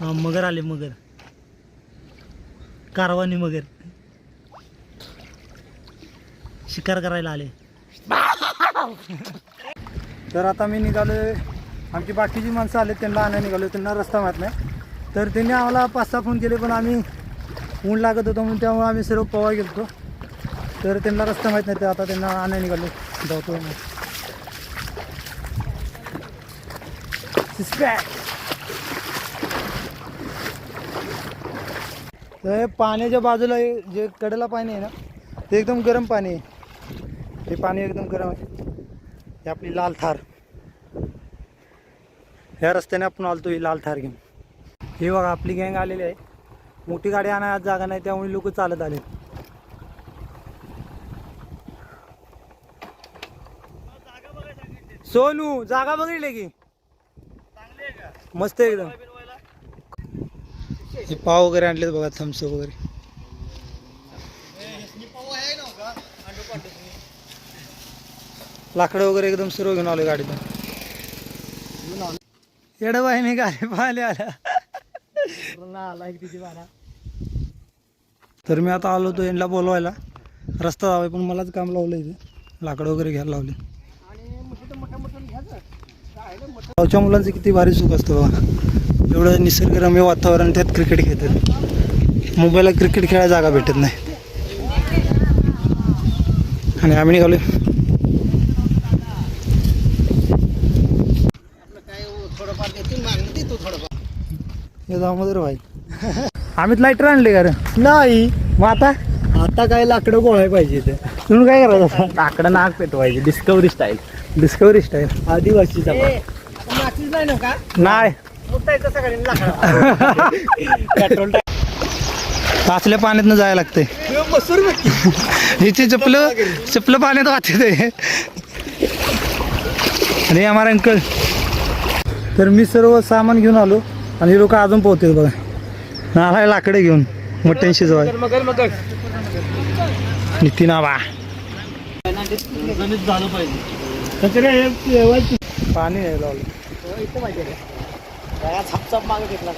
हा मगर आले मगर. कारवानी मगर. शिकार करायला आले. तर आता मी निघालो आमची बाकीची माणसं आले त्यांना आणायला निघालो त्यांना रस्ता माहीत नाही. तर त्यांनी आम्हाला पाच सहा फोन केले पण आम्ही ऊन लागत होतो म्हणून त्यामुळे आम्ही सर्व पवा गेलो तर त्यांना रस्ता माहीत नाही तर आता त्यांना आणायला निघालो जातो तर पाण्याच्या बाजूला जे कडेला पाणी आहे ना ते एकदम गरम पाणी आहे. हे पाणी एकदम गरम आहे. हे आपली लाल थार. ह्या रस्त्याने आपण आलतो ही लाल थार घेऊन. हे बघा आपली गँग आलेली आहे. मोठी गाडी आणायला जागा नाही त्यामुळे लोक चालत आले सोनू जागा बघितली की? मस्त आहे एकदम. हे पाव वगैरे आणलेत बघा थम्स वगैरे. लाकडं वगैरे एकदम सर्व घेऊन आलो गाडीतून. मी गाडी पाहिले आल्या तर मी आता आलो होतो यांना बोलवायला. रस्ता जावाय पण मलाच काम लावलं इथे. लाकडं वगैरे घ्यायला लावले. गावच्या मुलांचं किती भारी सुख असतं बघा. एवढं निसर्गरम्य वातावरण त्यात क्रिकेट खेळतात. मुंबईला क्रिकेट खेळायला जागा भेटत नाही. आणि आम्ही निघालो हे दामोदर भाई आम्ही लाईटर आणले का रे? नाही. मग आता? आता काय लाकडं गोळाय पाहिजे ते तुम्ही काय करायचं लाकडं नाक पेटवायचे. डिस्कवरी स्टाईल डिस्कवरी स्टाईल आदिवासीचा नाही. पेट्रोल पाचल्या पाण्यातनं जायला लागतंय. हिचे चपलं चपलं पाण्यात वाहते ते अरे आम्हाला अंकल. तर मी सर्व सामान घेऊन आलो आणि हे लोक अजून पोहतील बघा. नाला लाकडे घेऊन मटण शिजवाय नितीन आबा पाणी नाही लावलं. छापछाप मागे घेतला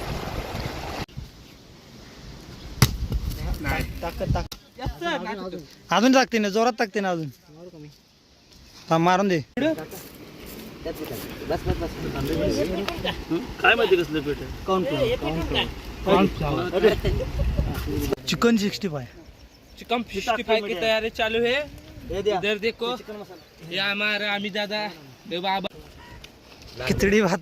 अजून टाकते ना जोरात टाकते ना अजून. हा मारून दे. काय माहिती कसलं पेट count chicken sixty five chicken fifty five की तैयारी चालू है इधर देखो. ये हमारा अमित दादा. बाबा. खिचडी भात.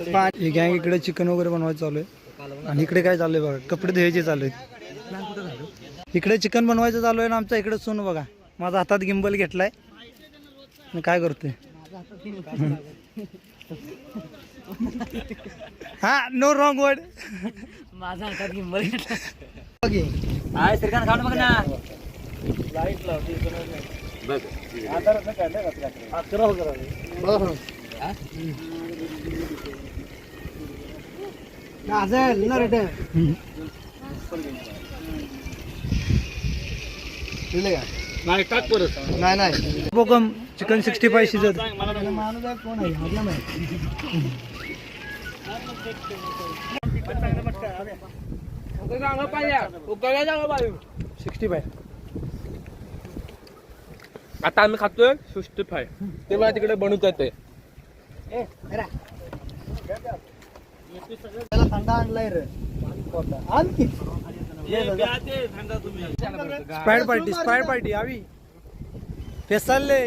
ही गँग इकडे चिकन वगैरे बनवायचं चालू आहे. आणि इकडे काय चालू आहे बघा कपडे धुवायचे चालू आहे इकडे चिकन बनवायचं चालू आहे ना आमच्या इकडे सोन बघा. माझा हातात गिंबल घेतलाय. आणि काय करतोय? हा नो रॉंग वर्ड माझा हातात गिंबल घेतला बघ. हाय श्रीकांत खाऊन बघ नाही टाक परत नाही नाही बोकम चिकन सिक्स्टी फाय शिजत सिक्स्टी फाय आता आम्ही खातोय सिक्स्टी फाय ते मला तिकडे बनवता थंडा आणलाय रे. आणखी स्पायड पार्टी स्पायड पार्टी आवी. फेस चालले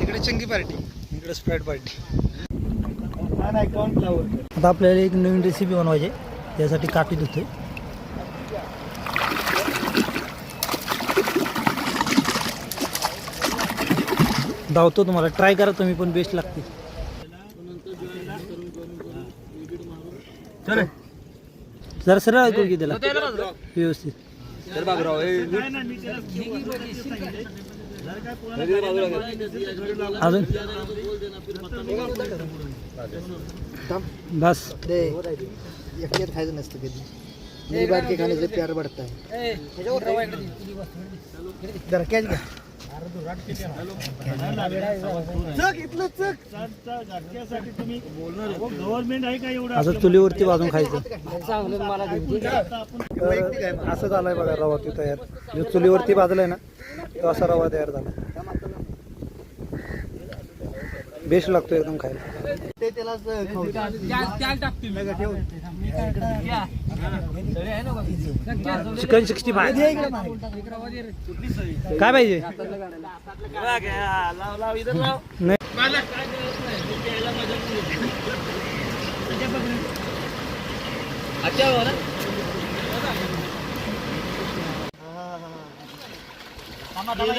तिकडे चंगी पार्टी इकडे स्प्राईट पार्टी आता आपल्याला एक नवीन रेसिपी बनवायची. त्यासाठी काठी धुतोय धावतो तुम्हाला. ट्राय करा तुम्ही पण बेस्ट लागते. जरा सरळ ऐकू की त्याला. व्यवस्थित. अजून? बस. एकट्यात खायचं नसतं कधी. मेरी बात के खाने से प्यार बढ़ता है असं चुलीवरती भाजून खायचं. तर असं झालंय बघा रवा ते तयार. जो चुलीवरती भाजलाय ना तो असा रवा तयार झाला. बेस्ट लागतो एकदम खायला. ते त्याला खाऊ चिकन सिक्स्टी फाय. काय पाहिजे?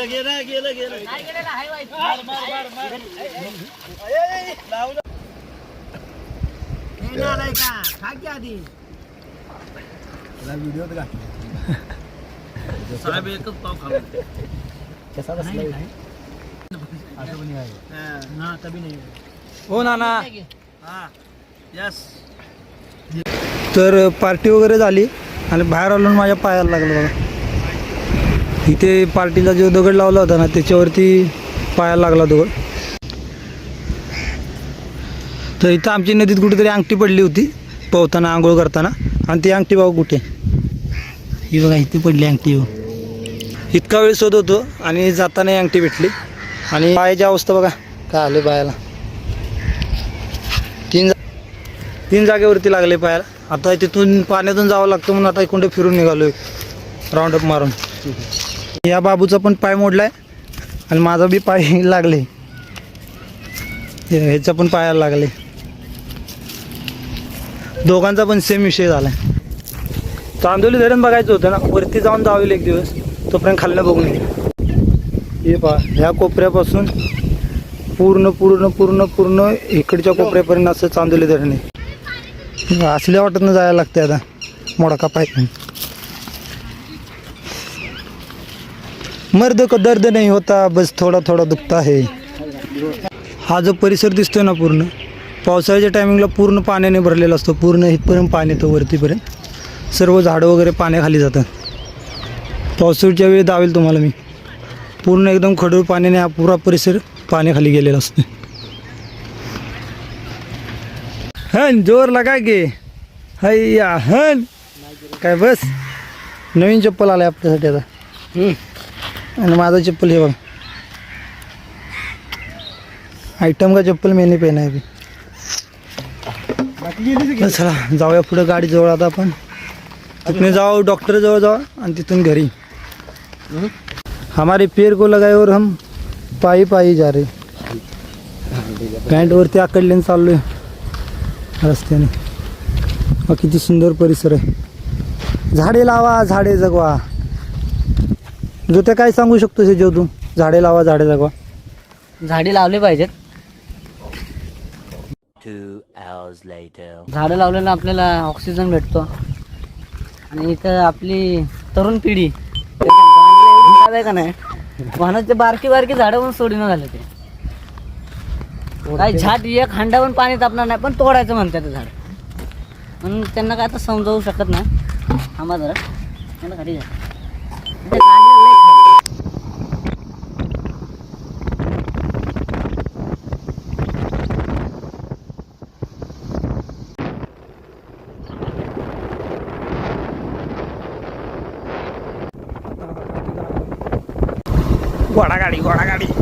गेलं गेलं गेलं नाही हो. ना ना तर पार्टी वगैरे झाली आणि बाहेर आलो माझ्या पायाला लागलं बघा. इथे पार्टीला जो दगड लावला होता ना त्याच्यावरती पायाला लागला दगड. तर इथं आमची नदीत कुठेतरी अंगठी पडली होती पोहताना आंघोळ करताना. आणि ती अंगठी बघा कुठे? ही बघा इथे पडली अंगठी हो. इतका वेळ शोध होतो आणि जाताना अंगठी भेटली. आणि पायाची अवस्था बघा. काय आले पायाला तीन जा- तीन जागेवरती लागले पायाला आता तिथून पाण्यातून जावं लागतं म्हणून आता इकडे फिरून निघालोय. राऊंडअप मारून. या बाबूचा पण पाय मोडलाय आणि माझा बी पाय लागले. ह्याचा पण पायाला लागले. दोघांचा पण सेम विषय झालाय. चांदोली धरण बघायचं होतं ना वरती जाऊन जावेल एक दिवस तोपर्यंत खाल्लं बघून. हे पहा ह्या कोपऱ्यापासून पूर्ण पूर्ण पूर्ण पूर्ण इकडच्या कोपऱ्यापर्यंत असं चांदोली धरण आहे. असल्या वाटत जायला लागते आता मोडका पाय. मर्द को दर्द नाही होता बस थोडा थोडा दुखता है हा जो परिसर दिसतोय ना पूर्ण पावसाळ्याच्या टायमिंगला पूर्ण पाण्याने भरलेला असतो. पूर्ण इथपर्यंत पाणी येतं वरतीपर्यंत. सर्व झाडं वगैरे पाण्याखाली जातात. पावसाळ्याच्या वेळी दावेल तुम्हाला मी. पूर्ण एकदम खडूळ पाण्याने हा पुरा परिसर पाण्याखाली गेलेला असतो. हन जोर लगा गे हैया हन. काय बस? नवीन चप्पल आलाय आपल्यासाठी आता. आणि माझा चप्पल हे बघ. आयटम का चप्पल मैंने पहना है अभी? तर चला जाऊया पुढं गाडी जवळ आता आपण. तिथून जाऊ डॉक्टर जवळ जाऊ आणि तिथून घरी. हमारे पैर को लगाए और हम पायी पायी जा रे पॅन्ट वरती आकडल्याने चाललोय. रस्त्याने. हा किती सुंदर परिसर आहे. झाडे लावा झाडे जगवा. जो ते काय सांगू शकतो हे जो तू झाडे लावा झाडे जगवा. झाडे लावले पाहिजेत. Hours later. झाडं लावल्यानं आपल्याला ऑक्सिजन भेटतो. आणि इथं आपली तरुण पिढी. आहे का नाही? वाहनाचे बारकी बारकी झाडं पण सोडीनं झाले ते. काय झाड एक हांडा पण पाणी तापणार नाही पण तोडायचं म्हणतात ते झाड. म्हणून त्यांना काय आता समजावू शकत नाही. थांबा जरा. त्यांना खाली जा. ते लय खाल्ले. घोडा गाडी घोडा गाडी